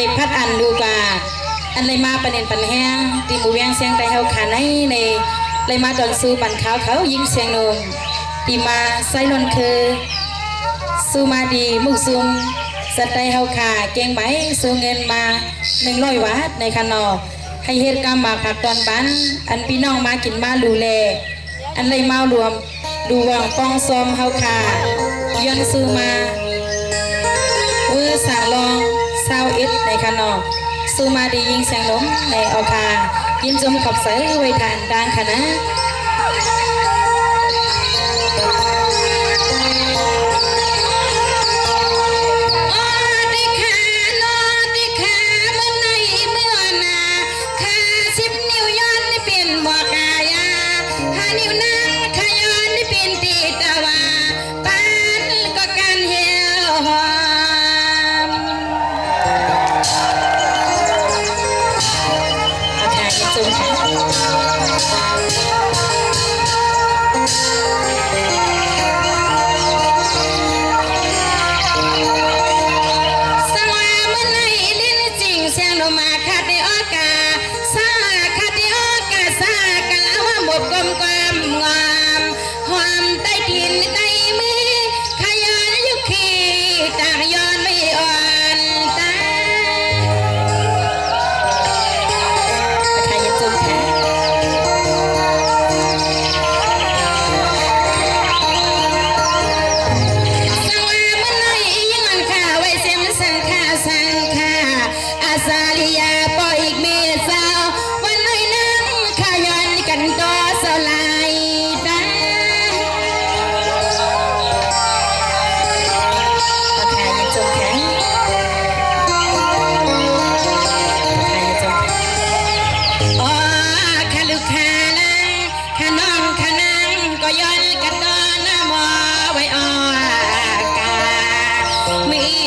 เปพัดอันดูปลาอันเลยมาประเด็นปันแห้งตีมูแวงเสียงไตเฮาขาในในเลยมาดอนซูปันขาวเขายิ้มเสียงนมตีมาไซลอนคือซูมาดีมุกซุมสไตเฮาขาเก่งไหมซูเงินมาหนึ่งร้อยวัดในคันนอให้เฮ็ดกรรมมาผักตอนบันอันพี่น้องมากินมาดูแลอันเลยมารวมดูว่างป้องซอมเฮาขาย้อนซูมาเวอร์สาลอง ซาอิดในคานอสูมาดียิงแสงล้มในออคายินจมขอบใสไวทานดางคณะ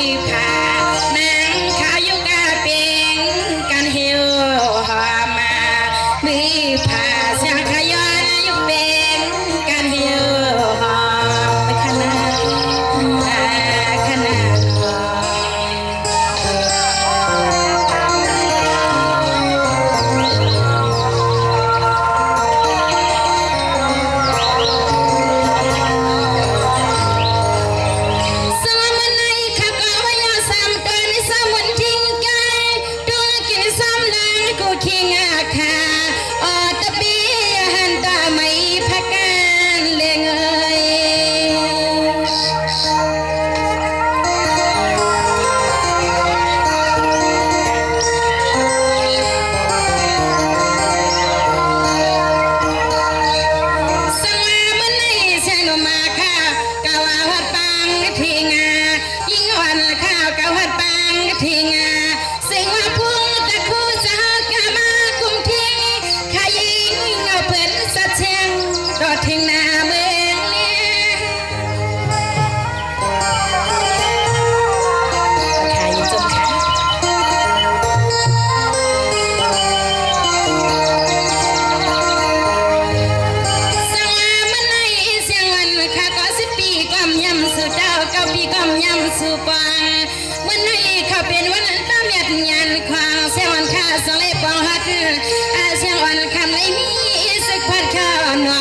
path. as you uncomely me is a quad car.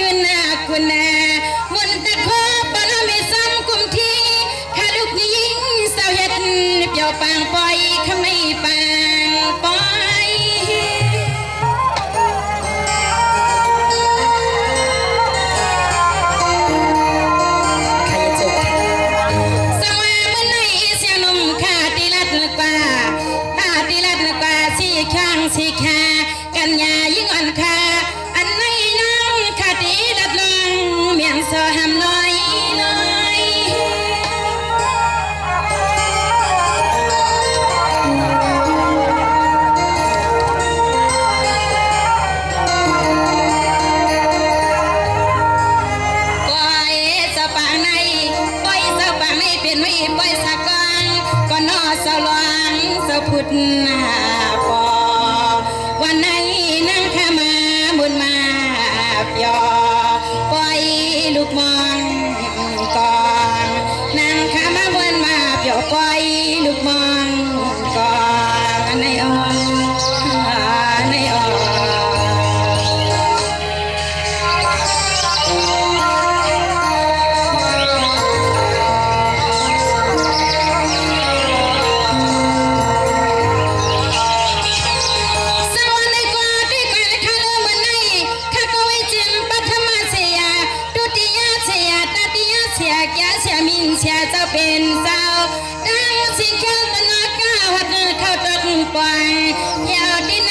kuna kuna ยาไปลุกมัน เป็นสาวดังสิเขียวตนาก้าวเดินเข้าตรงปล่อยวที่